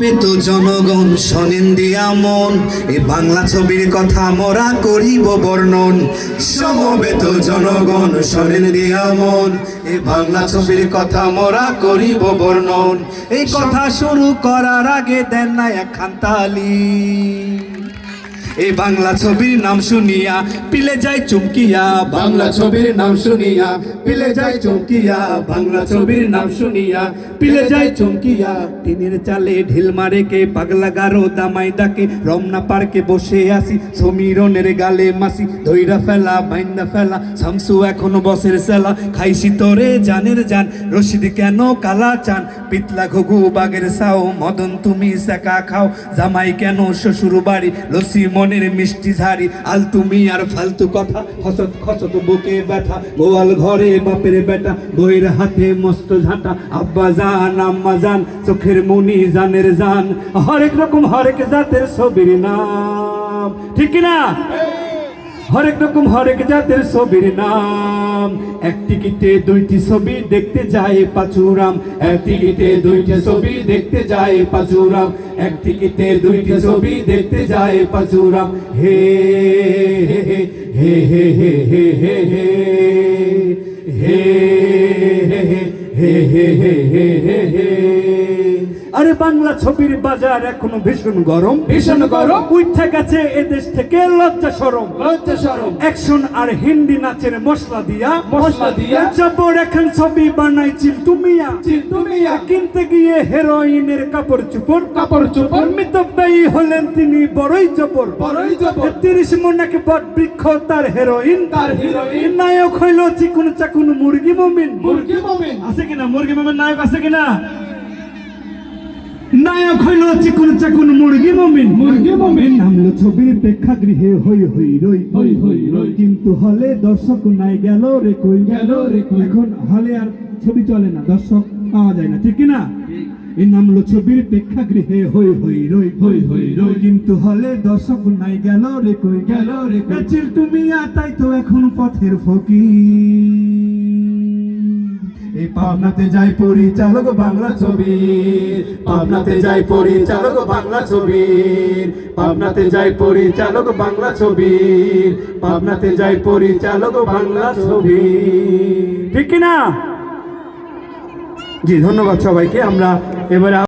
তো জনগণ শোনেন দিয়া মন। এ বাংলা ছবির কথা মোরা করিব বর্ণন। সমবেত জনগণ শোনেন দিয়া মন। এ বাংলা ছবির কথা মোরা করিব বর্ণন। এই কথা শুরু করার আগে দেন না এক তালি এই বাংলা ছবির নাম শুনিয়া, পিলে যায় চুমকিয়া, বাংলা ছবির নাম শুনিয়া, পিলে যায় চুমকিয়া, বাংলা ছবির নাম শুনিয়া, পিলে যায় চুমকিয়া। টিনের চালে ঢিল মারে কে, পাগলা গারো দামাই ডাকে, রমনা পার্কে বসে আসি সমীরনের গালে মাসি ধইরা ফেলা বাইন্দা ফেলা, শামসু এখনও বসের সেলা, খাইছি তোরে জানের জান, রশিদ কেন কালা চান? পিতলা ঘুঘু বাগের সাও, মদন তুমি সেকা খাও, জামাই কেন শ্বশুর বাড়ি লসি মনের মিষ্টি ঝাড়ি, আল তুমি আর ফালতু কথা খসত খসত বুকে ব্যথা, গোয়াল ঘরে বাপের বেটা, বইয়ের হাতে মস্ত ঝাঁটা, আব্বা জান আম্মা জান চোখের মুনি জানের জান, হরেক রকম হরেক জাতের ছবির নাম, ঠিক না হরেক রকম হরেক জাতের ছবির নাম এক টিকিটে দুইটি ছবি দেখতে যায় পাচুরাম এক টিকিটে দুইটি ছবি দেখতে যায় পাচুরাম এক টিকিটে দুইটি ছবি দেখতে যায় পাচুরাম হে হে হে হে হে হে হে হে হে হে হে হে হে হে হে আরে বাংলা ছবির বাজার এখনও ভীষণ গরম। ভীষণ গরম। উঠে গেছে এদেশ থেকে লজ্জা সরম। লজ্জা সরম। অ্যাকশন আর হিন্দি নাচের মশলা দিয়া। মশলা দিয়া। জবর এখন ছবি বানাই চিল্টু মিয়া চিল্টু মিয়া। কিনতে গিয়ে হেরোইনের কাপড় চুপড়। কাপড় চোপড়। মিতব্যয়ী হলেন তিনি বড়ই জবর। বড়ই জবর। তিরিশ মনাকে বট বৃক্ষ তার হেরোইন। তার হেরোইন। নায়ক হইল চিকুন চাকুন মুরগি মমিন। মুরগি মোমেন। আছে কিনা? মুরগি মমিন নায়ক আছে কিনা? নায়ক হইল চিকুন চাকুন মুরগি মমিন মুরগি মোমেন নামলো ছবির প্রেক্ষাগৃহে হই হই রই হই হই রই। কিন্তু হলে দর্শক নাই গেল রে কই গেল রে কই। এখন হলে আর ছবি চলে না দর্শক পাওয়া যায় না ঠিক কি না এই নামলো ছবির প্রেক্ষাগৃহে হই হই রই। হই হই রই। কিন্তু হলে দর্শক নাই গেল রে কই গেল? রে কই। চিল তুমি তাই তো এখন পথের ফকির। পাবনাতে যাই পরিচালক বাংলা ছবি পাবনাতে যাই পরিচালক বাংলা ছবি পাবনাতে যাই পরিচালক বাংলা ছবি পাবনাতে যাই পরিচালক বাংলা ছবি ঠিক কিনা? জি, ধন্যবাদ সবাইকে। আমরা এবারে